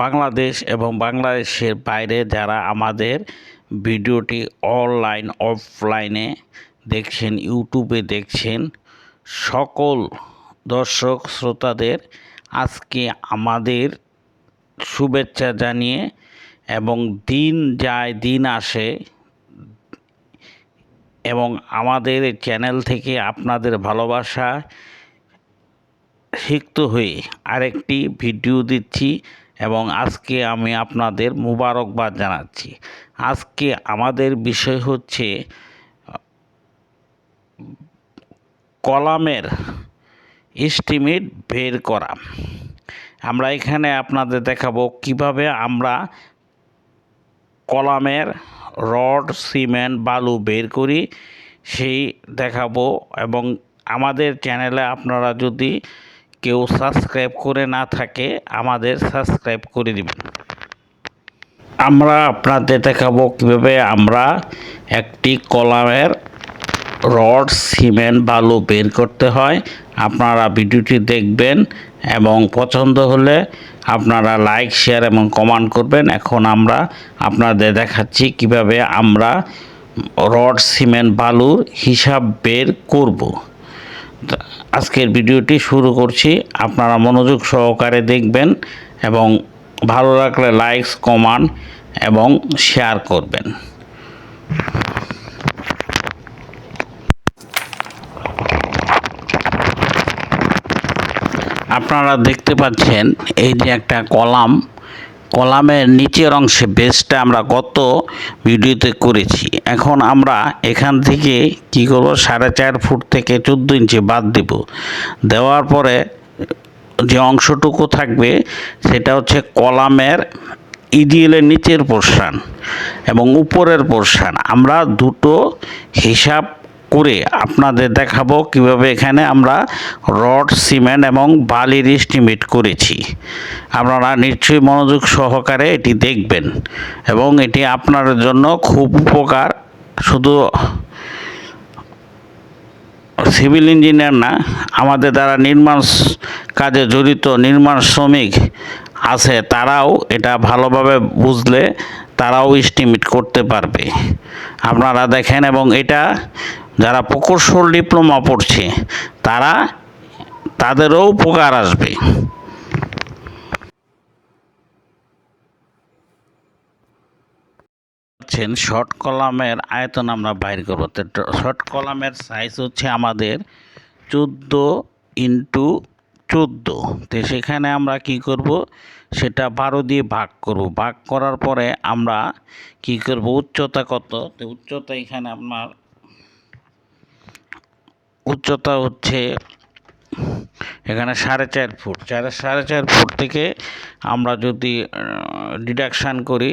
বাংলাদেশ এবং বাংলাদেশের বাইরে যারা আমাদের ভিডিওটি অনলাইন, অফলাইনে দেখছেন, ইউটিউবে দেখছেন, সকল দর্শক শ্রোতাদের আজকে আমাদের শুভেচ্ছা জানিয়ে এবং দিন যায়, দিন আসে এবং আমাদের চ্যানেল থেকে আপনাদের ভালোবাসা সিক্ত হয়ে আরেকটি ভিডিও দিচ্ছি। এবং আজকে আমি আপনাদের মুবারকবাদ জানাচ্ছি। আজকে আমাদের বিষয় হচ্ছে, কলামের এস্টিমেট বের করা। আমরা এখানে আপনাদের দেখাবো কীভাবে আমরা কলামের রড, সিমেন্ট, বালু বের করি, সেই দেখাবো এবং আমাদের চ্যানেলে আপনারা যদি কেউ সাবস্ক্রাইব করে না থাকে, আমাদের সাবস্ক্রাইব করে দিবেন। আমরা আপনাদের দেখাবো কীভাবে আমরা একটি কলামের রড, সিমেন্ট বালু বের করতে হয়। আপনারা ভিডিওটি দেখবেন এবং পছন্দ হলে আপনারা লাইক শেয়ার এবং কমেন্ট করবেন। এখন আমরা আপনাদের দেখাচ্ছি কীভাবে আমরা রড, সিমেন্ট বালুর হিসাব বের করব। আজকের ভিডিওটি শুরু করছি। আপনারা মনোযোগ সহকারে দেখবেন এবং ভালো লাগলে লাইকস কমান এবং শেয়ার করবেন। আপনারা দেখতে পাচ্ছেন, এই যে একটা কলাম কলামের নিচের অংশে বেসটা আমরা গত ভিডিওতে করেছি। এখন আমরা এখান থেকে কি করব? সাড়ে চার ফুট থেকে চোদ্দ ইঞ্চি বাদ দেব। দেওয়ার পরে যে অংশটুকু থাকবে, সেটা হচ্ছে কলামের ইডিএলের নিচের পোর্শান এবং উপরের পোর্শান আমরা দুটো হিসাব আপনাদের দেখাবো কীভাবে এখানে আমরা রড, সিমেন্ট এবং বালির ইস্টিমেট করেছি। আপনারা নিশ্চয়ই মনোযোগ সহকারে এটি দেখবেন এবং এটি আপনার জন্য খুব উপকার। শুধু সিভিল ইঞ্জিনিয়ার না, আমাদের দ্বারা নির্মাণ কাজে জড়িত, নির্মাণ শ্রমিক আছে, তারাও এটা ভালোভাবে বুঝলে তারাও এস্টিমেট করতে পারবে। আপনারা দেখেন এবং এটা যারা প্রকৌশল ডিপ্লোমা পড়ছে, তারা তাদেরও উপকার আসবে। শর্ট কলামের আয়তন আমরা বাইর করব। শর্ট কলামের সাইজ হচ্ছে আমাদের চোদ্দ ইন্টু চোদ্দ। তো সেখানে আমরা কি করব? সেটা বারো দিয়ে ভাগ করব। ভাগ করার পরে আমরা কি করব? উচ্চতা কত? তো উচ্চতা এখানে আপনার, উচ্চতা হচ্ছে এখানে সাড়ে চার ফুট। চার সাড়ে চার ফুট থেকে আমরা যদি ডিডাকশান করি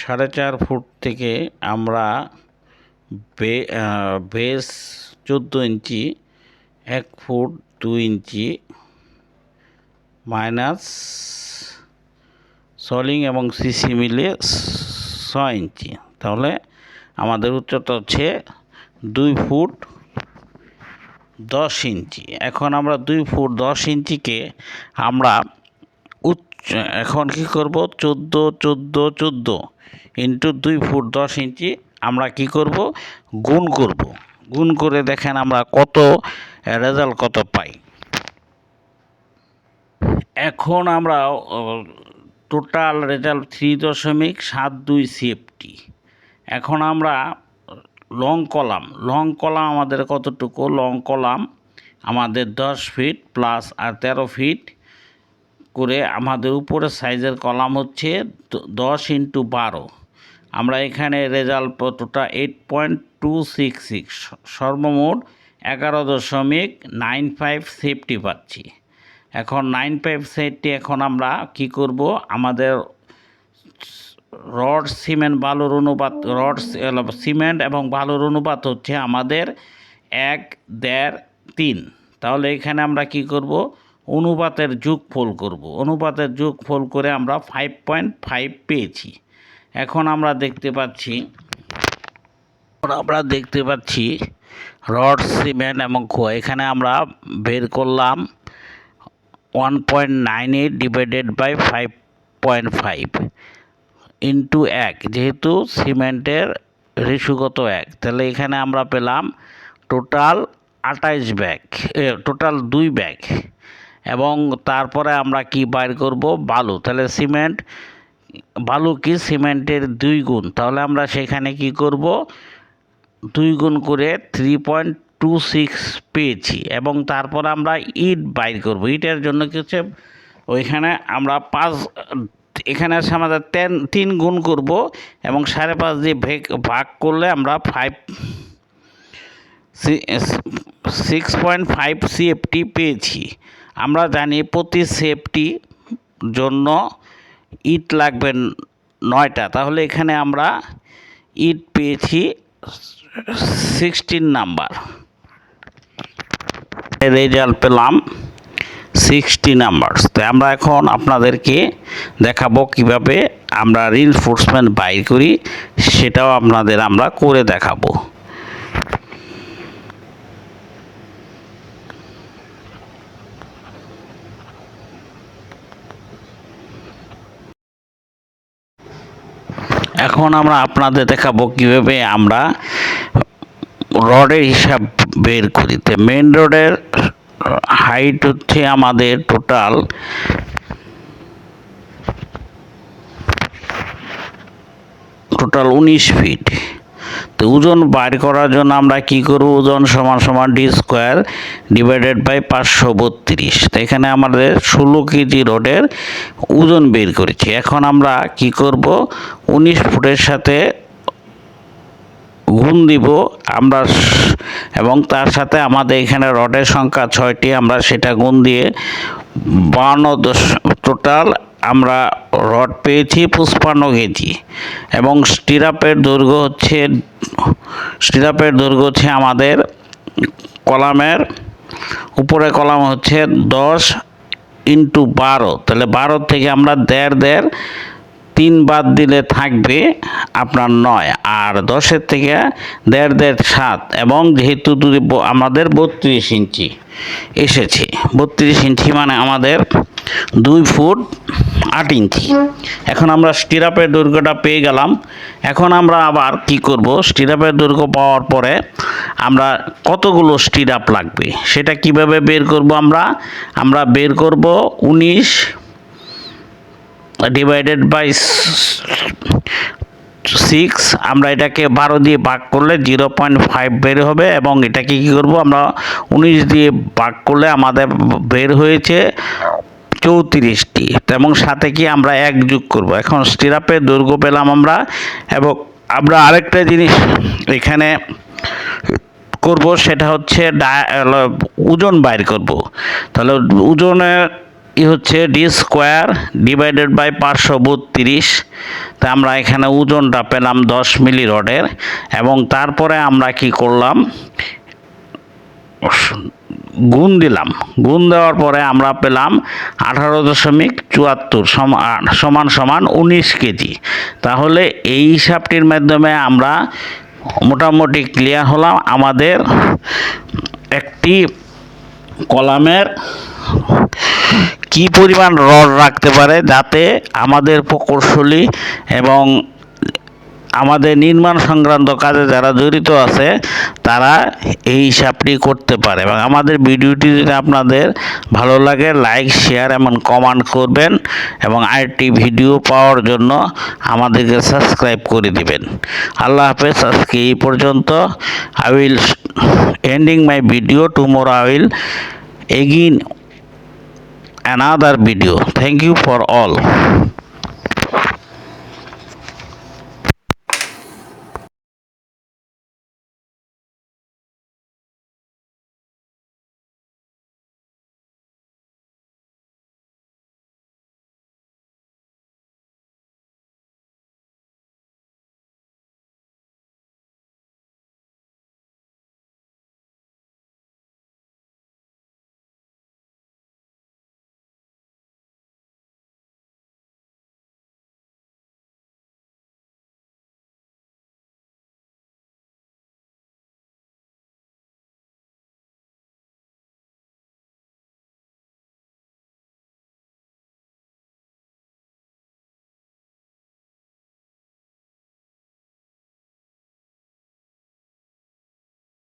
সাড়ে চার ফুট থেকে আমরা বে বেস চোদ্দ ইঞ্চি, এক ফুট দু ইঞ্চি মাইনাস সলিং এবং সিসি মিলে ছয় ইঞ্চি। তাহলে আমাদের উচ্চতা হচ্ছে দুই ফুট দশ ইঞ্চি। এখন আমরা দুই ফুট দশ ইঞ্চিকে আমরা এখন কি করব? চোদ্দ চোদ্দ চোদ্দ ইন্টু দুই ফুট দশ ইঞ্চি আমরা কি করব? গুণ করব। গুণ করে দেখেন আমরা কত রেজাল্ট কত পাই। এখন আমরা টোটাল রেজাল্ট থ্রি দশমিক সাত দুই সিএফটি এখন আমরা লং কলাম লং কলাম আমাদের কতটুকু? লং কলাম আমাদের দশ ফিট প্লাস আর তেরো ফিট করে আমাদের উপরে সাইজের কলাম হচ্ছে দশ ইন্টু বারো। আমরা এখানে result total eight point two six six. সর্বমোট এগারো দশমিক নাইন ফাইভ সেফটি পাচ্ছি। এখন নাইন ফাইভ সেফটি এখন আমরা কি করব? আমাদের রড, সিমেন্ট, বালুর অনুপাত, রড সিমেন্ট এবং বালুর অনুপাত হচ্ছে আমাদের এক দেড় তিন। তাহলে এখানে আমরা কি করব? অনুপাতের যোগফল করব। অনুপাতের যোগফল করে আমরা ফাইভ পয়েন্ট ফাইভ পেয়েছি। এখন আমরা দেখতে পাচ্ছি আমরা দেখতে পাচ্ছি রড, সিমেন্ট এবং খোয়া। এখানে আমরা বের করলাম one point nine eight divided by five point five into এক, যেহেতু সিমেন্টের রেশুগত এক। তাহলে এখানে আমরা পেলাম টোটাল আঠাইশ ব্যাগ টোটাল দুই ব্যাগ। এবং তারপরে আমরা কি বাইর করব? বালু। তাহলে সিমেন্ট, বালু কি? সিমেন্টের দুই গুণ। তাহলে আমরা সেখানে কি করব? দুই গুণ করে থ্রি পয়েন্ট টু সিক্স পেয়েছি এবং তারপর আমরা ইট বাইর করব। ইটের জন্য কি হচ্ছে? ওইখানে আমরা পাঁচ, এখানে আছে আমাদের তেন, তিন গুণ করব এবং সাড়ে পাঁচ দিয়ে ভেগ ভাগ করলে আমরা five six point five CFT পেয়েছি। আমরা জানি প্রতি সেফটি জন্য ইট লাগবে নয়টা। তাহলে এখানে আমরা ইট পেয়েছি সিক্সটিন নাম্বার রেজাল্ট পেলাম সিক্সটি নাম্বারস তো আমরা এখন আপনাদেরকে দেখাবো কীভাবে আমরা রিনফোর্সমেন্ট বাইর করি, সেটাও আপনাদের আমরা করে দেখাবো। এখন আমরা আপনাদের দেখাবো কীভাবে আমরা রডের হিসাব বের করিতে মেন রডের হাইট হচ্ছে আমাদের টোটাল টোটাল উনিশ ফিট তো ওজন বাইর করার জন্য আমরা কি করব? ওজন সমান সমান ডি স্কোয়ার ডিভাইডেড বাই পাঁচশো বত্রিশ। তো এখানে আমাদের ষোলো কেজি রডের ওজন বের করেছি। এখন আমরা কি করব? উনিশ ফুটের সাথে গুণ দিব আমরা এবং তার সাথে আমাদের এখানে রডের সংখ্যা ছয়টি, আমরা সেটা গুণ দিয়ে বান্ন দশ টোটাল আমরা রড পেয়েছি, পুষ্পান্ন কেজি এবং স্টিরাপের দৈর্ঘ্য হচ্ছে, স্টিরাপের দৈর্ঘ্য হচ্ছে আমাদের কলামের, উপরে কলাম হচ্ছে দশ ইন্টু বারো। তাহলে বারো থেকে আমরা দেড় দেড় তিন বাদ দিলে থাকবে আপনার নয়, আর দশের থেকে দেড় দেড় সাত, এবং যেহেতু আমাদের বত্রিশ ইঞ্চি এসেছে। বত্রিশ ইঞ্চি মানে আমাদের দুই ফুট আট ইঞ্চি। এখন আমরা স্টিরাপের দৈর্ঘ্যটা পেয়ে গেলাম। এখন আমরা আবার কি করব? স্টিরাপের দৈর্ঘ্য পাওয়ার পরে আমরা কতগুলো স্টিরাপ লাগবে? সেটা কীভাবে বের করব আমরা? আমরা বের করব উনিশ ডিভাইডেড বাই সিক্স আমরা এটাকে বারো দিয়ে ভাগ করলে জিরো পয়েন্ট ফাইভ বের হবে এবং এটাকে কী করব, আমরা উনিশ দিয়ে ভাগ করলে আমাদের বের হয়েছে চৌত্রিশটি। এবং সাথে কি আমরা এক যোগ করব। এখন স্টিরাপের দৈর্ঘ্য পেলাম আমরা এবং আমরা আরেকটা জিনিস এখানে করব, সেটা হচ্ছে ওজন বাইর করব। তাহলে ওজনের ই হচ্ছে ডি স্কোয়ার ডিভাইডেড বাই পাঁচশো বত্রিশ। তা আমরা এখানে ওজনটা পেলাম দশ মিলি রডের এবং তারপরে আমরা কি করলাম? গুণ দিলাম। গুণ দেওয়ার পরে আমরা পেলাম আঠারো দশমিক চুয়াত্তর সমান সমান উনিশ কেজি। তাহলে এই হিসাবটির মাধ্যমে আমরা মোটামুটি ক্লিয়ার হলাম আমাদের একটি কলামের কি পরিমাণ রড রাখতে পারে যাতে আমাদের প্রকৌশলী এবং আমাদের নির্মাণ সংক্রান্ত কাজে যারা জড়িত আছে, তারা এই হিসাবটি করতে পারে। এবং আমাদের ভিডিওটি যদি আপনাদের ভালো লাগে, লাইক, শেয়ার এবং কমেন্ট করবেন এবং আরেকটি ভিডিও পাওয়ার জন্য আমাদেরকে সাবস্ক্রাইব করে দিবেন। আল্লাহ হাফেজ, আজকে এই পর্যন্ত। I will ending my video tomorrow I will again another video. Thank you for all